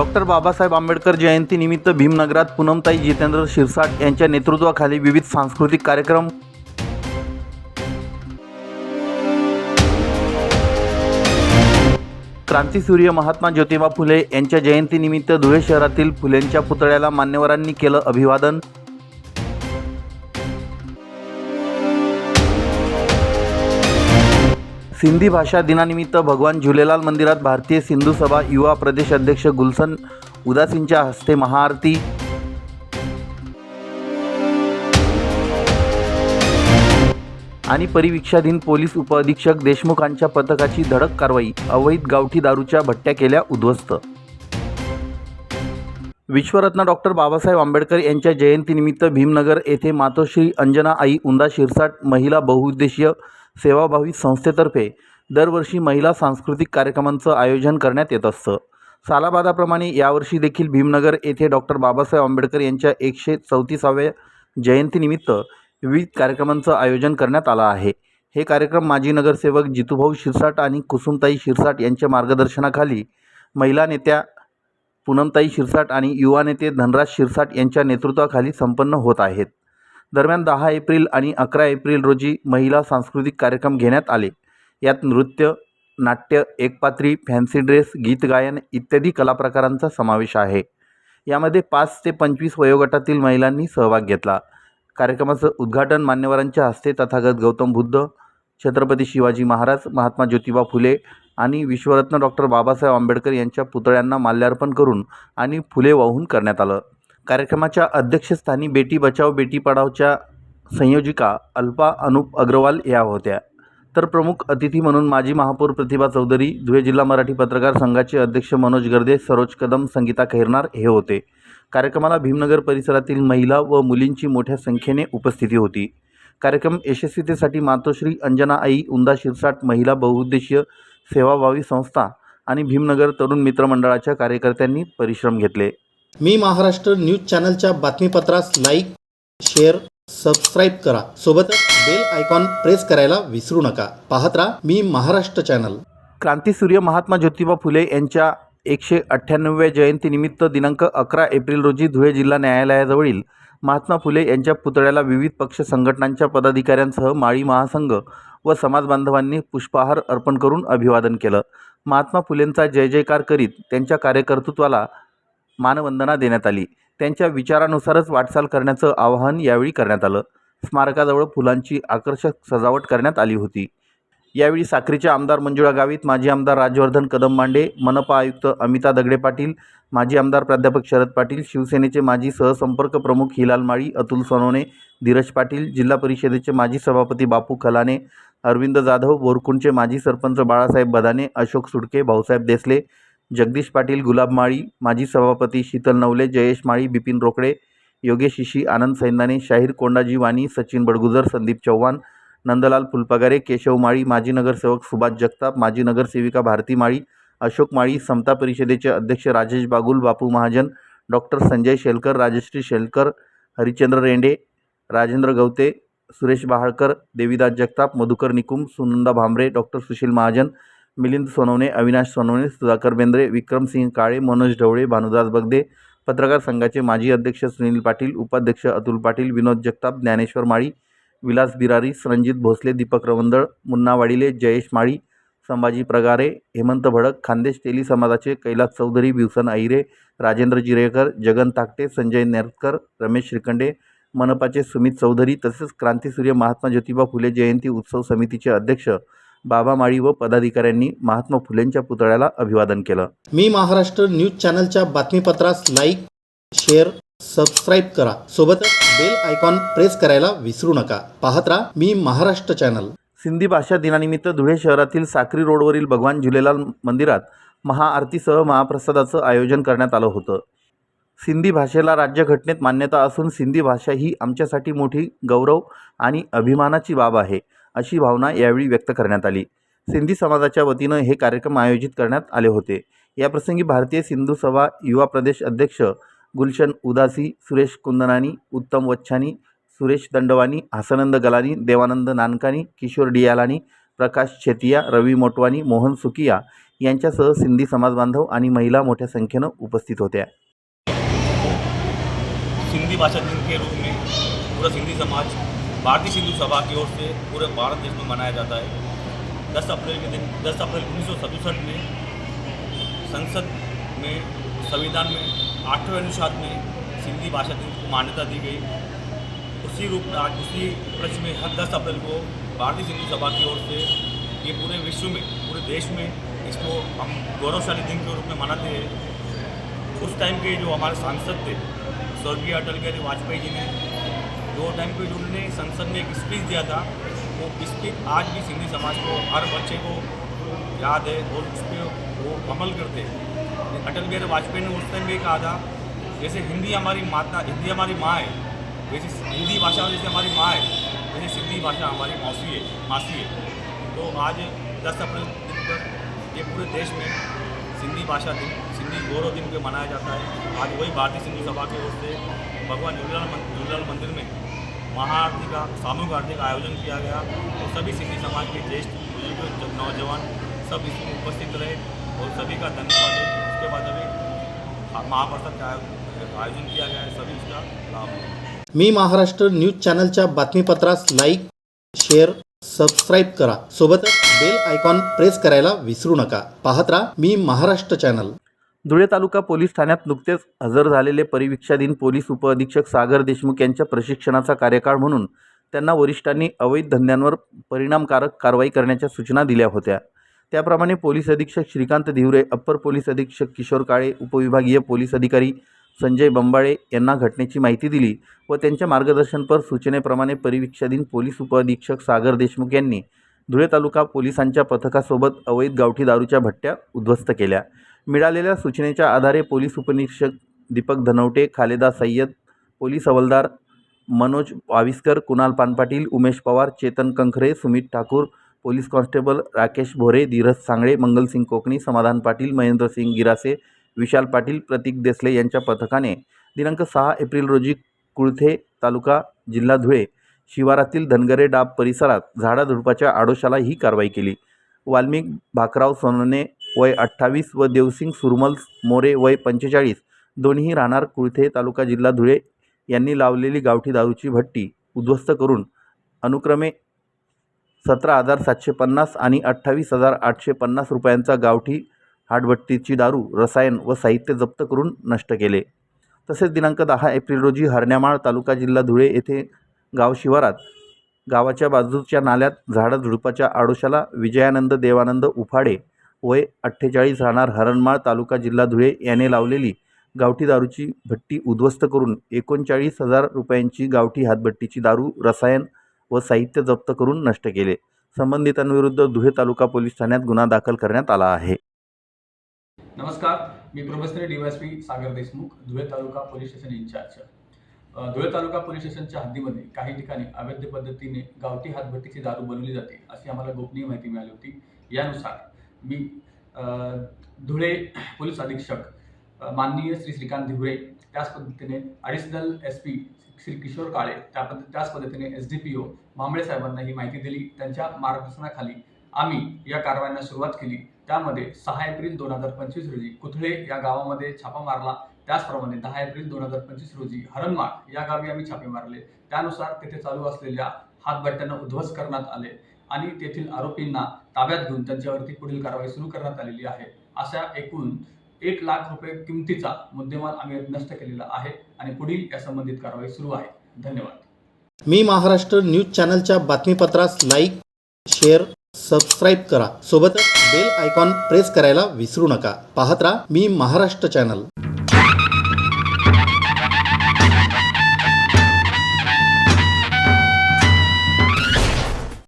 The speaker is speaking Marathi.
डॉक्टर बाबासाहेब आंबेडकर जयंतीनिमित्त भीमनगरात पूनमताई जितेंद्र शिरसाट यांच्या नेतृत्वाखाली विविध सांस्कृतिक कार्यक्रम क्रांतीसूर्य महात्मा ज्योतिबा फुले यांच्या जयंतीनिमित्त धुळे शहरातील फुलेंच्या पुतळ्याला मान्यवरांनी केलं अभिवादन. सिंधी भाषा दिनानिमित्त भगवान झुलेलाल मंदिरात भारतीय सिंधू सभा युवा प्रदेश अध्यक्ष गुलसन उदासींच्या हस्ते महाआरती. आणि परिवीक्षाधीन पोलीस उपअधीक्षक देशमुखांच्या पथकाची धडक कारवाई. अवैध गावठी दारूच्या भट्ट्या केल्या उद्ध्वस्त. विश्वरत्न डॉक्टर बाबासाहेब आंबेडकर यांच्या जयंतीनिमित्त भीमनगर येथे मातोश्री अंजना आई उंदा शिरसाट महिला बहुउद्देशीय सेवाभावी संस्थेतर्फे दरवर्षी महिला सांस्कृतिक कार्यक्रमांचं आयोजन करण्यात येत असतं. सालाबादाप्रमाणे यावर्षी देखील भीमनगर येथे डॉक्टर बाबासाहेब आंबेडकर यांच्या एकशे चौतीसाव्या जयंतीनिमित्त विविध कार्यक्रमांचं आयोजन करण्यात आलं आहे. हे कार्यक्रम माजी नगरसेवक जितूभाऊ शिरसाट आणि कुसुमताई शिरसाट यांच्या मार्गदर्शनाखाली महिला नेत्या पूनमताई शिरसाट आणि युवा नेते धनराज शिरसाट यांच्या नेतृत्वाखाली संपन्न होत आहेत. दरम्यान दहा एप्रिल आणि अकरा एप्रिल रोजी महिला सांस्कृतिक कार्यक्रम घेण्यात आले. यात नृत्य नाट्य एकपात्री फॅन्सी ड्रेस गीत गायन इत्यादी कलाप्रकारांचा समावेश आहे. यामध्ये पाच ते पंचवीस वयोगटातील महिलांनी सहभाग घेतला. कार्यक्रमाचं उद्घाटन मान्यवरांच्या हस्ते तथागत गौतम बुद्ध छत्रपती शिवाजी महाराज महात्मा ज्योतिबा फुले आणि विश्वरत्न डॉक्टर बाबासाहेब आंबेडकर यांच्या पुतळ्यांना माल्यार्पण करून आणि फुले वाहून करण्यात आलं. कार्यक्रमाच्या अध्यक्षस्थानी बेटी बचाव बेटी पढावच्या संयोजिका अल्पा अनुप अग्रवाल या होत्या. तर प्रमुख अतिथी म्हणून माजी महापौर प्रतिभा चौधरी धुळे जिल्हा मराठी पत्रकार संघाचे अध्यक्ष मनोज गर्दे सरोज कदम संगीता खैरनार हे होते. कार्यक्रमाला भीमनगर परिसरातील महिला व मुलींची मोठ्या संख्येने उपस्थिती होती. कार्यक्रम यशस्वीतेसाठी मातोश्री अंजना आई उंदा शिरसाट महिला बहुउद्देशीय सेवाभावी संस्था आणि भीमनगर तरुण मित्रमंडळाच्या कार्यकर्त्यांनी परिश्रम घेतले. मी महाराष्ट्र न्यूज चॅनलच्या बातमीपत्रास लाईक शेअर सबस्क्राईब करा. सोबतच बेल आयकॉन प्रेस करायला विसरू नका. पाहत राहा मी महाराष्ट्र चॅनल. क्रांतीसूर्य महात्मा ज्योतिबा फुले यांच्या एकशे अठ्ठ्याण्णव्या जयंतीनिमित्त दिनांक अकरा एप्रिल रोजी धुळे जिल्हा न्यायालयाजवळील महात्मा फुले यांच्या पुतळ्याला विविध पक्ष संघटनांच्या पदाधिकाऱ्यांसह माळी महासंघ व समाजबांधवांनी पुष्पहार अर्पण करून अभिवादन केलं. महात्मा फुलेंचा जय जयकार करीत त्यांच्या कार्यकर्तृत्वाला मानवंदना देण्यात आली. त्यांच्या विचारानुसारच वाटचाल करण्याचं आवाहन यावेळी करण्यात आलं. स्मारकाजवळ फुलांची आकर्षक सजावट करण्यात आली होती. यावेळी साक्रीचे आमदार मंजुळा गावित माजी आमदार राजवर्धन कदम मांडे मनपा आयुक्त अमिता दगडे पाटील माजी आमदार प्राध्यापक शरद पाटील शिवसेनेचे माजी सहसंपर्क प्रमुख हिलाल माळी अतुल सोनवणे धीरज पाटील जिल्हा परिषदेचे माजी सभापती बापू खलाने अरविंद जाधव बोरकुंडचे माजी सरपंच बाळासाहेब बदाने अशोक सुडके भाऊसाहेब देसले जगदीश पाटील गुलाब माळी माजी सभापती शीतल नवले जयेश माळी बिपिन रोकडे योगेश शिशी आनंद सैंदाने शाहीर कोंडाजी वाणी सचिन बडगुजर संदीप चव्हाण नंदलाल फुलपगारे केशव माळी माजी नगरसेवक सुभाष जगताप माजी नगरसेविका भारती माळी अशोक माळी समता परिषदेचे अध्यक्ष राजेश बागुल बापू महाजन डॉक्टर संजय शेलकर राजश्री शेलकर हरिचंद्र रेंडे राजेंद्र गवते सुरेश बहाळकर देवीदास जगताप मधुकर निकुम सुनंदा भांबरे डॉक्टर सुशील महाजन मिलिंद सोनवणे अविनाश सोनवणे सुधाकर बेंद्रे विक्रमसिंह काळे मनोज ढवळे भानुदास बगदे पत्रकार संघाचे माजी अध्यक्ष सुनील पाटील उपाध्यक्ष अतुल पाटील विनोद जगताप ज्ञानेश्वर माळी विलास बिरारी रणजित भोसले दीपक रवंदळ मुन्ना वाडिले जयेश माळी संभाजी प्रगारे हेमंत भडक खानदेश तेली समाजाचे कैलास चौधरी भिवसन अहिरे राजेंद्र जिरेकर जगन ताकटे संजय नेरकर रमेश श्रीखंडे मनपाचे सुमित चौधरी तसेच क्रांतीसूर्य महात्मा ज्योतिबा फुले जयंती उत्सव समितीचे अध्यक्ष बाबा माळी व पदाधिकाऱ्यांनी महात्मा फुलेंच्या पुतळ्याला अभिवादन केलं. मी महाराष्ट्र न्यूज चॅनलच्या बातमीपत्रास लाईक शेअर सबस्क्राईब करा. सोबतच बेल आयकॉन प्रेस करायला विसरू नका. पाहत राहा मी महाराष्ट्र चॅनल. सिंधी भाषा दिनानिमित्त धुळे शहरातील साक्री रोडवरील भगवान झुलेलाल मंदिरात महाआरतीसह महाप्रसादाचं आयोजन करण्यात आलं होतं. सिंधी भाषेला राज्यघटनेत मान्यता असून सिंधी भाषा ही आमच्यासाठी मोठी गौरव आणि अभिमानाची बाब आहे. अशी भावना यावेळी व्यक्त करण्यात आली. सिंधी समाजाच्या वतीनं हे कार्यक्रम आयोजित करण्यात आले होते. याप्रसंगी भारतीय सिंधू सभा युवा प्रदेश अध्यक्ष गुलशन उदासी सुरेश कुंदनानी उत्तम वच्छानी सुरेश दंडवानी हसनंद गलानी देवानंद नानकानी किशोर डियालानी प्रकाश छेतिया रवी मोटवानी मोहन सुकिया यांच्यासह सिंधी समाजबांधव आणि महिला मोठ्या संख्येनं उपस्थित होत्या. सिंधी भाषा दिन के रूप में पूरा सिंधी समाज भारतीय सिंधु सभा की ओर से पूरे भारत देश में मनाया जाता है। 10 अप्रैल के दिन 10 अप्रैल उन्नीस में संसद में, संविधान में आठवें अनुच्छेद में सिंधी भाषा दिन को मान्यता दी गई। उसी रूप आज, उसी उपलक्ष्य में हर दस अप्रैल को भारतीय सिंधु सभा की ओर से ये पूरे विश्व में, पूरे देश में इसको हम गौरवशाली दिन के रूप में मनाते हैं। उस टाइम के जो हमारे सांसद थे, स्वर्गीय अटल बिहारी वाजपेयी जी ने दो टाइम पे जो उन्होंने संसद में एक स्पीच दिया था। वो स्पीच आज भी सिंधी समाज को, हर बच्चे को याद है, और उस पर वो अमल करते हैं। अटल बिहारी वाजपेयी ने उस टाइम भी कहा था, जैसे हिंदी हमारी माता, हिंदी हमारी माँ है जैसे हिंदी भाषा जैसे हमारी माँ है, वैसे सिंधी भाषा हमारी मौसी है, मासी है। तो आज दस अप्रैल दिन पर ये पूरे देश में सिंधी भाषा दिन, सिंधी गौरव दिन पे मनाया जाता है। आज वही भारतीय सिंधु सभा की ओर से भगवान झूलेलाल मन- झूलेलाल मंदिर में महाआरती का सामूहिक आरती का आयोजन किया गया। और सभी सिंधी समाज के ज्येष्ठ बुजुर्ग ज- नौजवान सब इसमें उपस्थित रहे और सभी का धन्यवाद है। उसके बाद अभी महाप्रसाद का आयोजन किया गया है। सभी उसका लाभ मी महाराष्ट्र न्यूज चॅनलच्या बातमीपत्रास लाईक शेअर सबस्क्राईब करा. सोबतच बेल आयकॉन प्रेस करायला विसरू नका. पाहत राहा मी महाराष्ट्र चॅनल. धुळे तालुका पोलीस ठाण्यात नुकतेच हजर झालेले परिवीक्षाधीन पोलीस उपअधीक्षक सागर देशमुख यांच्या प्रशिक्षणाचा कार्यकाळ म्हणून त्यांना वरिष्ठांनी अवैध धंद्यांवर परिणामकारक कारवाई करण्याच्या सूचना दिल्या होत्या. त्याप्रमाणे पोलीस अधीक्षक श्रीकांत धिवरे अप्पर पोलीस अधीक्षक किशोर काळे उपविभागीय पोलीस अधिकारी संजय बंबाळे यांना घटनेची माहिती दिली व त्यांच्या मार्गदर्शनपर सूचनेप्रमाणे परिवीक्षाधीन पोलीस उपअधीक्षक सागर देशमुख यांनी धुळे तालुका पोलिसांच्या पथकासोबत अवैध गावठी दारूच्या भट्ट्या उद्ध्वस्त केल्या. मिळालेल्या सूचनेच्या आधारे पोलीस उपनिरीक्षक Deepak Dhanwate Khaleda Sayyad police havaldar Manoj Waviskar Kunal Panpatil Umesh Pawar Chetan Kankhare Sumit Thakur police constable Rakesh Bhore Dhiraj Sangle Mangalsingh Kokani Samadhan Patil Mahendrasingh Girase Vishal Patil प्रतीक देसले यांच्या पथकाने दिनांक सहा एप्रिल रोजी कुळथे तालुका जिल्हा धुळे शिवारातील धनगरे डाब परिसरात झाडाझुडपाच्या आडोशाला ही कारवाई केली. वाल्मिक भाकराव सोनने वय अठ्ठावीस व देवसिंग सुरमल मोरे वय पंचेचाळीस. दोन्ही राहणार कुळथे तालुका जिल्हा धुळे. यांनी लावलेली गावठी दारूची भट्टी उद्ध्वस्त करून अनुक्रमे सतरा हजार सातशे पन्नास आणि अठ्ठावीस हजार आठशे पन्नास रुपयांचा गावठी हाडभट्टीची दारू रसायन व साहित्य जप्त करून नष्ट केले. तसेच दिनांक दहा एप्रिल रोजी हरण्यामाळ तालुका जिल्हा धुळे येथे गाव शिवारात गावाच्या बाजूच्या नाल्यात झाडं झुडपाच्या आडोशाला विजयानंद देवानंद उफाडे वय अठ्ठेचाळीस राहणार हरणमाळ तालुका जिल्हा धुळे याने लावलेली गावठी दारूची भट्टी उद्ध्वस्त करून एकोणचाळीस हजार रुपयांची गावठी हातभट्टीची दारू रसायन व साहित्य जप्त करून नष्ट केले. संबंधितांविरुद्ध धुळे तालुका पोलीस ठाण्यात गुन्हा दाखल करण्यात आला आहे. नमस्कार मी professor D Y S P Sagar Deshmukh Dhule taluka police station incharge. Dhule taluka police स्टेशनच्या हद्दीमध्ये काही ठिकाणी अवैध पद्धतीने गावठी हातभट्टीची दारू बनवली जाते अशी आम्हाला गोपनीय माहिती मिळाली होती. यानुसार मी धुळे पोलीस अधीक्षक माननीय श्री श्रीकांत धिवरे त्याच पद्धतीने additional S P Shri Kishor Kale त्या पद्ध त्याच पद्धतीने S D P O Mambale साहेबांना ही माहिती दिली. त्यांच्या मार्गदर्शनाखाली आम्ही या कारवायांना सुरुवात केली. त्यामध्ये सहा एप्रिल दोन हजार पंचवीस रोजी कुथळे या गावामध्ये छापा मारला. त्याचप्रमाणे दहा एप्रिल दोन हजार पंचवीस रोजी हरणमाळ या गावी आम्ही छापे मारले. त्यानुसार तिथे चालू असलेल्या हातभट्ट्यांना उद्ध्वस्त करण्यात आले. आणि तेथील आरोपींना ताब्यात घेऊन त्यांच्यावरती पुढील कारवाई सुरू करण्यात आलेली आहे. अशा एकूण एक लाख रुपये किमतीचा मुद्देमाल आम्ही नष्ट केलेला आहे आणि पुढील या संबंधित कारवाई सुरू आहे. धन्यवाद. मी महाराष्ट्र न्यूज चॅनलच्या बातमीपत्रास लाईक शेअर सबस्क्राईब करा. सोबतच बेल आयकॉन प्रेस करायला विसरू नका. पाहत राहा मी महाराष्ट्र चॅनल.